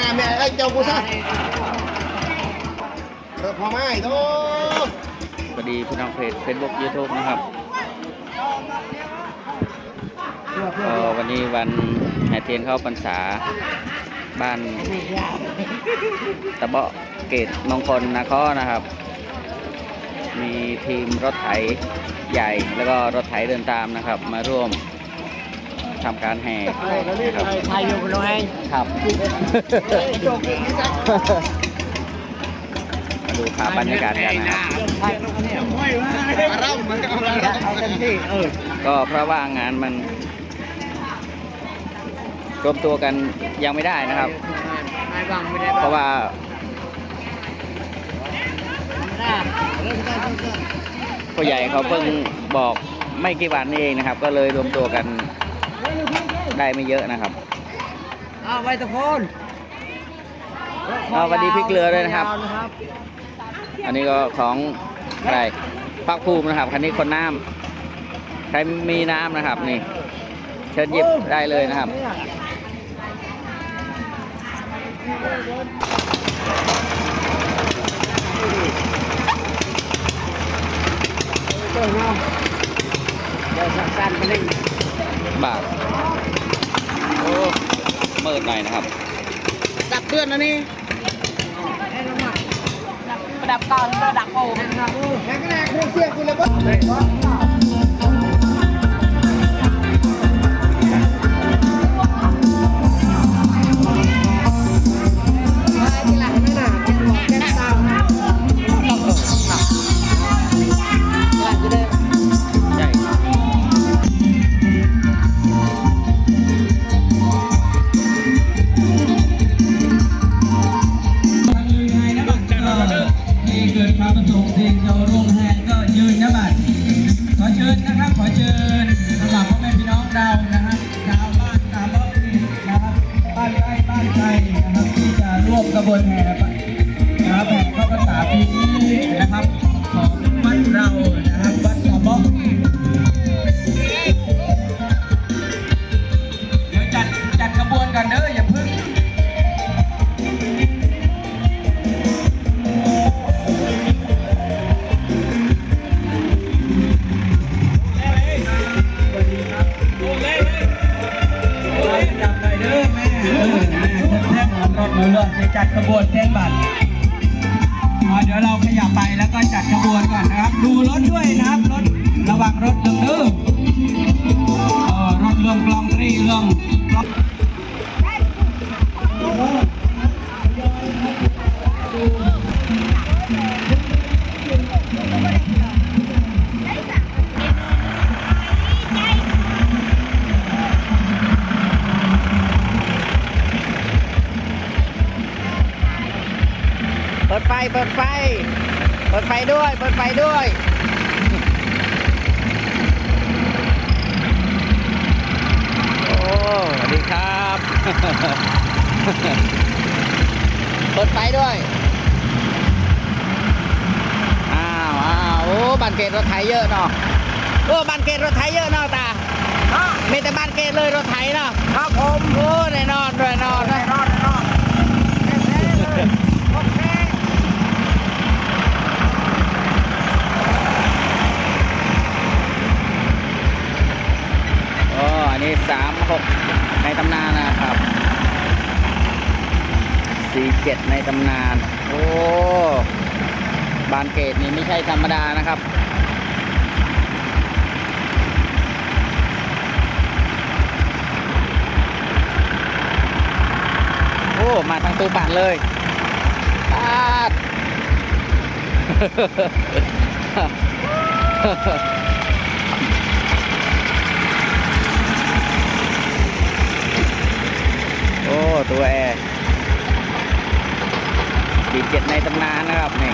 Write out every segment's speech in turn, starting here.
น้าแม่ไอ้เจ้ากูซะเออพอไหมโตสวัสดีพี่น้องเพจ Facebook YouTube นะครับก็วันนี้วันแห่เทียนเข้าพรรษาบ้านตะเบาะเกตมงคลนาคอนะครับ มีทีมรถไถใหญ่แล้วก็รถไถเดินตามนะครับ มาร่วม ทำการแห่นะครับไทยอยู่กับน้องเองครับโจกอีกนิดสักมาดูภาพบรรยากาศกันนะครับไทยเนี่ยไม่ว่ามาเล่ามันก็เอามาเอาเต็มที่เออก็เพราะว่างานมันรวมตัวกันยังไม่ได้นะครับนายบังไม่ได้เพราะว่าเริ่มต้นต้นต้นผู้ใหญ่เขาเพิ่งบอกไม่กี่วันนี้เองนะครับ ก็เลยรวมตัวกัน ได้ไม่เยอะนะครับเอาไวตะโพนเอาสวัสดีพี่เกลือด้วยนะครับ อันนี้ก็ของอะไรพักภูมินะครับ คันนี้คนน้ำใครมีน้ำนะครับนี่ เชิญหยิบได้เลยนะครับเจ้าเนาะเดี๋ยวสักการไปเล่นบาท โอ้เมิดหน่อยนะครับ ดับเพื่อนนะนี่ประดับก่อนประดับโอ่งแข่งกันแน่เครื่องเสียงคุณเลยป องเปิดไฟ เปิดไฟ เปิดไฟด้วย เปิดไฟด้วย สวัสดีครับ เปิดไฟด้วย อ้าวอ้าวโอ้บ้านเกตรถไถเยอะเนาะโอ้บ้านเกตรถไถเยอะเนาะตามีแต่บ้านเกตเลยรถไถเนาะ ครับผม โอ้แน่นอนแน่นอนแน่นอนแน่นอนโอเค โอ้อั นี้สามหกในตำนานนะครับสี่เจ็ดในตำนาน โอ้บานเกตนี่ไม่ใช่ธรรมดานะครับโอ้มาทางตู้ปั่นเลยปาด โอ้ ตัวแอร์สี่เจ็ดในตำนานนะครับนี่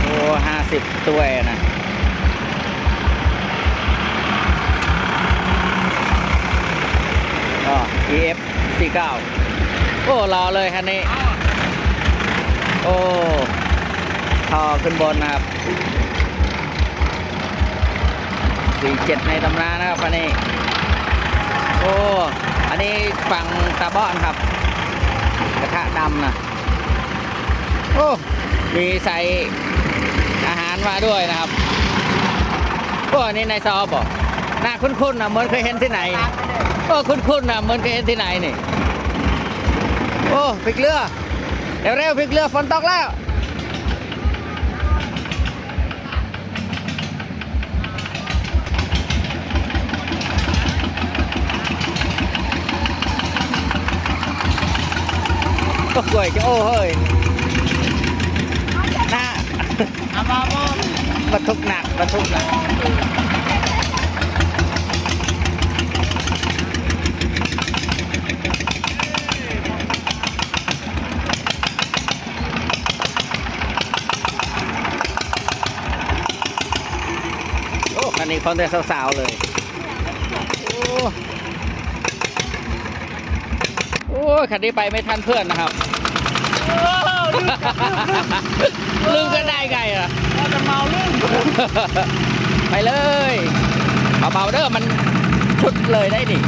โอ้ห้าสิบตัวแอร์นะก็ EF สี่เก้าโอ้รอเลยคันนี้ โอ้ทอขึ้นบนนะครับสี่เจ็ดในตำนานนะครับคันนี้ โอ้ นนี้ฝั่งตาบ้อนครับ กระทะดำนะโอ้มีใส่อาหารมาด้วยนะครับโอ้อันนี้นายซอบอกหน้าคุ้นๆนะเหมือนเคยเห็นที่ไหนโอ้คุ้นๆนะเหมือนเคยเห็นที่ไหนนี่ โอ้พลิกเรือเร็วๆพลิกเรือฝนตกแล้ว ก็กล้ว ยจะโอ้เฮ้ยหน้าอาบาบอบรรทุกหนักบรรทุกหนักโอ้คันนี้คนแต่สาวๆเลยโอ้โอ้คันนี้ไปไม่ทันเพื่อนนะครับ ลืมกันได้ไงอะจะเมาลื่นไปเลยเบาๆเด้อมันชุดเลยได้ดิ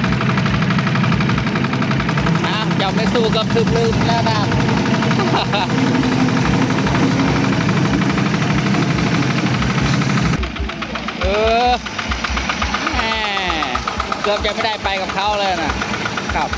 นะอย่าไปสู้กับคืมลืมแล้วนะเออแหมเกือบจะไม่ได้ไปกับเขาเลยนะครับ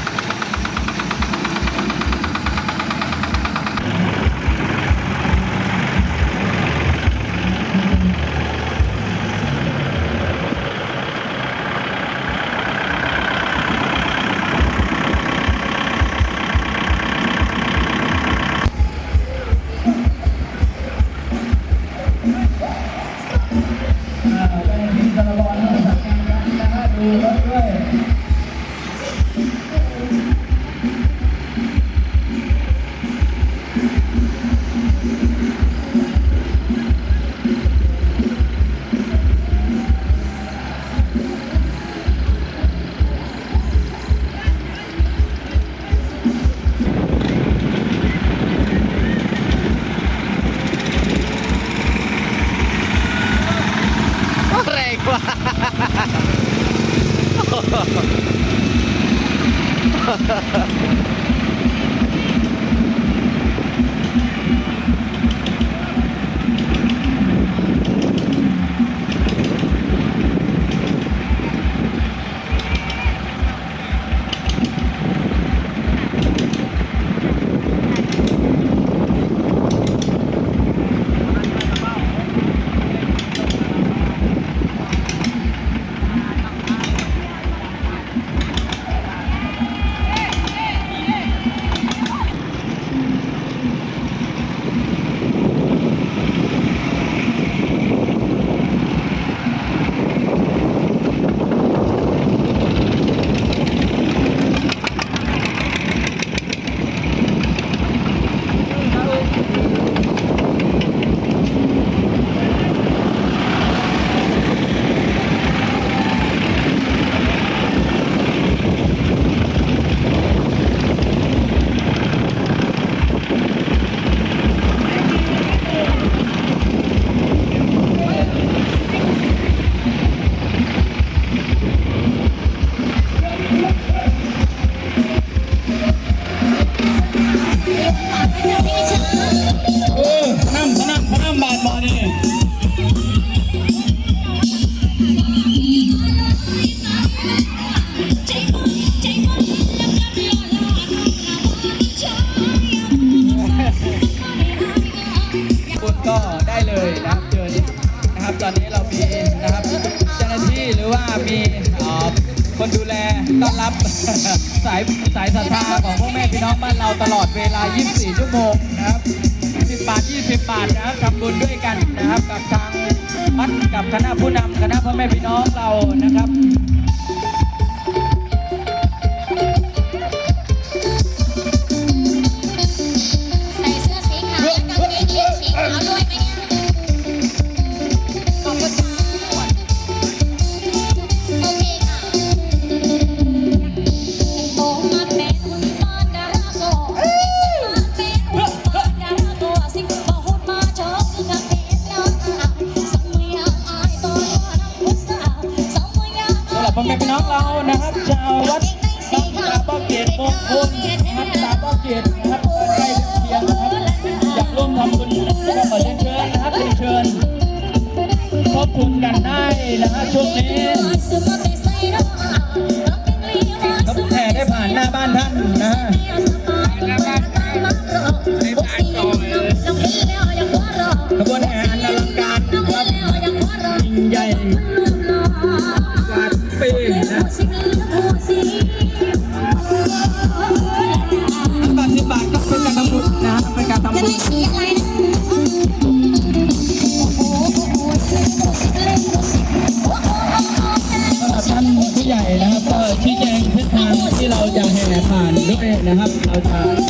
ハハハハ ว่ามีคนดูแลต้อนรับสายสายศรัทธาของพ่อแม่พี่น้องบ้านเราตลอดเวลา 24 ชั่วโมงนะครับ10บาท 20 บาทนะครับทำบุญด้วยกันนะครับกับทางวัดกับคณะผู้นำคณะพ่อแม่พี่น้องเรานะครับ พ่อแม่พี่น้องเรานะครับชาววัดตักตาบ้าเกียรติมงคลนะครับตาบ้าเกียรตินะครับใกล้เคียงนะครับอยากร่วมทำบุญก็ขอเรียเชิญนะครับเชิญคอบคุมกันได้นะฮะช่วงนี้ ที่านผู้ใหญ่นะครับก็ชี้แจงเส้นทางที่เราจะแห่ผ่านด้วยนะครับ เราจะ